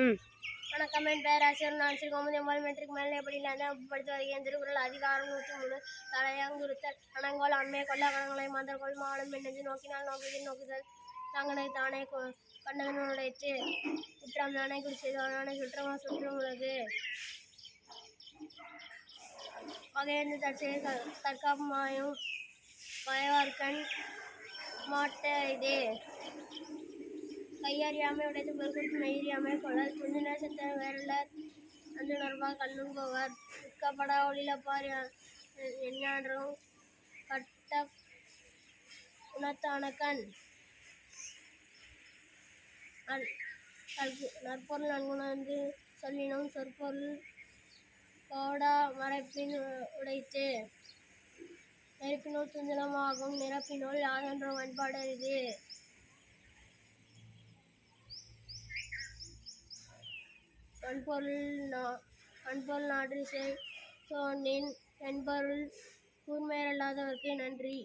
வணக்கம். என் பேராசிரியர் நான் ஸ்ரீ கோமதி அம்மாள் மெட்ரிக் மேல்நிலைப்பள்ளியில் படித்து வருகிறேன் திருக்குறள் அதிகாரம் நூற்றி மூணு தலையங்குறுத்தல் அணங்கோல் அண்மையை கொல்ல கணங்களை மந்தர்கோள் மாவளம் மின்னஞ்சு நோக்கினால் நோக்குதல் நோக்குதல் தங்கனை தானே கொ- கண்டகனுடைத்து குற்றம் நானே குறிச்சி செய்தவனானே சுற்றமா சுற்றம் உலகு. வகையந்து தற்செய தற்காப்புமாயும் பயவார்கண் மாட்ட இது. கையறியாமை உடைத்து பொறுப்பு மெய்யறியாமை கொள்ளல் முந்தின செத்த வேறல்ல அந்துணர்வா கண்ணும் போவார் விற்கப்படா ஒளிலப்பார் எஞ்ஞான்றும் கட்ட உணத்தான கண் நற்பொருள் நன்குணர்ந்து சொல்லினும் சொற்பொருள் கோடா மறைப்பின் உடைத்து. நெருப்பினுள் துஞ்சலமாகும் நிரப்பினுள் யாதொன்றும் வன்பாடு அன்பொருள் வன்பொருள் நா செய் தோன்றின் என்பொருள் கூர்மையல்லாதவர்க்கு நன்றி.